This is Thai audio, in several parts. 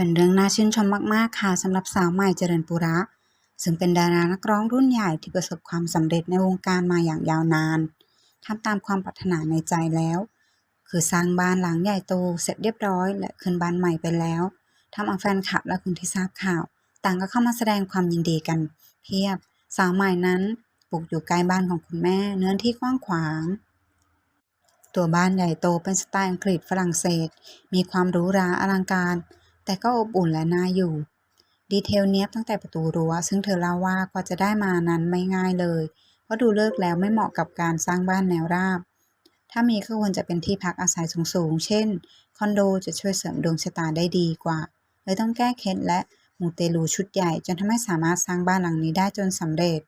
เป็นเรื่องน่าชื่นชมมากๆค่ะสำหรับสาวใหม่เจริญปุระ ซึ่งเป็นดารานักร้องรุ่นใหญ่ที่ประสบความสำเร็จในวงการมาอย่างยาวนานทำตามความปรารถนาในใจแล้ว คือสร้างบ้านหลังใหญ่โตเสร็จเรียบร้อย และขึ้นบ้านใหม่ไปแล้วทำเอาแฟนคลับและคนที่ทราบข่าว ต่างก็เข้ามาแสดงความยินดีกัน เพียบสาวใหม่นั้นปลูกอยู่ใกล้บ้านของคุณแม่เนื้อที่กว้างขวาง ตัวบ้านใหญ่โตเป็นสไตล์อังกฤษฝรั่งเศส มีความหรูหราอลังการ แต่ก็อบอุ่นและน่าอยู่ ดีเทลเนี้ยบตั้งแต่ประตูรั้ว ซึ่งเธอเล่าว่ากว่าจะได้มานั้นไม่ง่ายเลย เพราะดูเลิกแล้วไม่เหมาะกับการสร้างบ้านแนวราบ ถ้ามีก็ควรจะเป็นที่พักอาศัยสูงๆ เช่น คอนโดจะช่วยเสริมดวงชะตาได้ดีกว่า เลยต้องแก้เคล็ดและมูเตลูชุดใหญ่จนทำให้สามารถสร้างบ้านหลังนี้ได้จนสำเร็จ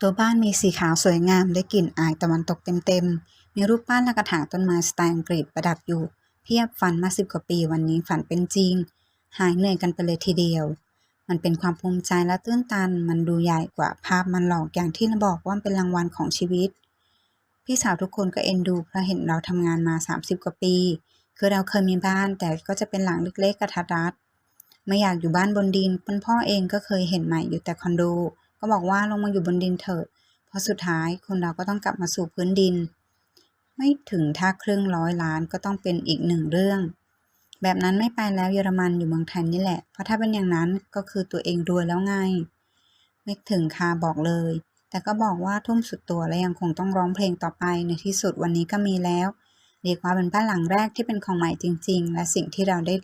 ตัวบ้านมีสีขาวสวยงามได้กลิ่นอายตะวันตกเต็มๆ มีรูปปั้นและกระถางต้นไม้สไตล์อังกฤษประดับอยู่ พียบฝันมาสิบกว่าปีวันนี้ฝันเป็นจริง หายเหนื่อยกันไปเลยทีเดียว มันเป็นความภูมิใจและตื้นตัน มันดูใหญ่กว่าภาพมันหลอกอย่างที่เราบอกว่าเป็นรางวัลของชีวิต พี่สาวทุกคนก็เอ็นดูเพราะเห็นเราทำงานมา 30 กว่าปี คือเราเคยมีบ้านแต่ก็จะเป็นหลังเล็กๆกระทัดรัดไม่อยากอยู่บ้านบนดินคุณพ่อเองก็เคยเห็นใหม่อยู่แต่คอนโด ก็บอกว่าลงมาอยู่บนดินเถอะเพราะสุดท้ายคนเราก็ต้องกลับมาสู่พื้นดิน ไม่ถึงถ้าครึ่งร้อยล้านก็ต้องเป็นอีกหนึ่งเรื่อง แบบนั้นไม่ไปแล้วเยอรมันอยู่เมืองไทยนี่แหละ เพราะถ้าเป็นอย่างนั้นก็คือตัวเองรวยแล้วไง ไม่ถึงค่ะบอกเลย แต่ก็บอกว่าทุ่มสุดตัวและยังคงต้องร้องเพลงต่อไปในที่สุดวันนี้ก็มีแล้วเรียกว่าเป็นบ้านหลังแรกที่เป็นของใหม่จริง ๆ และสิ่งที่เราได้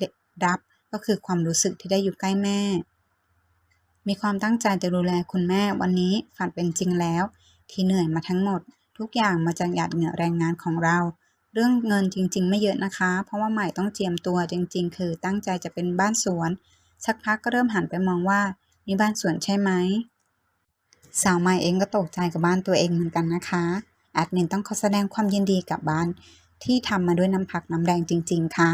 รับก็คือความรู้สึกที่ได้อยู่ใกล้แม่ มีความตั้งใจจะดูแลคุณแม่วันนี้ฝันเป็นจริงแล้ว ที่เหนื่อยมาทั้งหมด ทุกอย่างมาจากหยาดเหงื่อแรงงานของเรา เรื่องเงินจริง ๆ ไม่เยอะนะคะ เพราะว่าใหม่ต้องเจียมตัวจริง ๆ คือตั้งใจจะเป็นบ้านสวน สักพักก็เริ่มหันไปมองว่านี่บ้านสวนใช่ไหมสาวใหม่เองก็ตกใจกับบ้านตัวเองเหมือนกันนะคะแอดมินต้องขอแสดงความยินดีกับบ้านที่ทำมาด้วยน้ำพักน้ำแรงจริง ๆ ค่ะ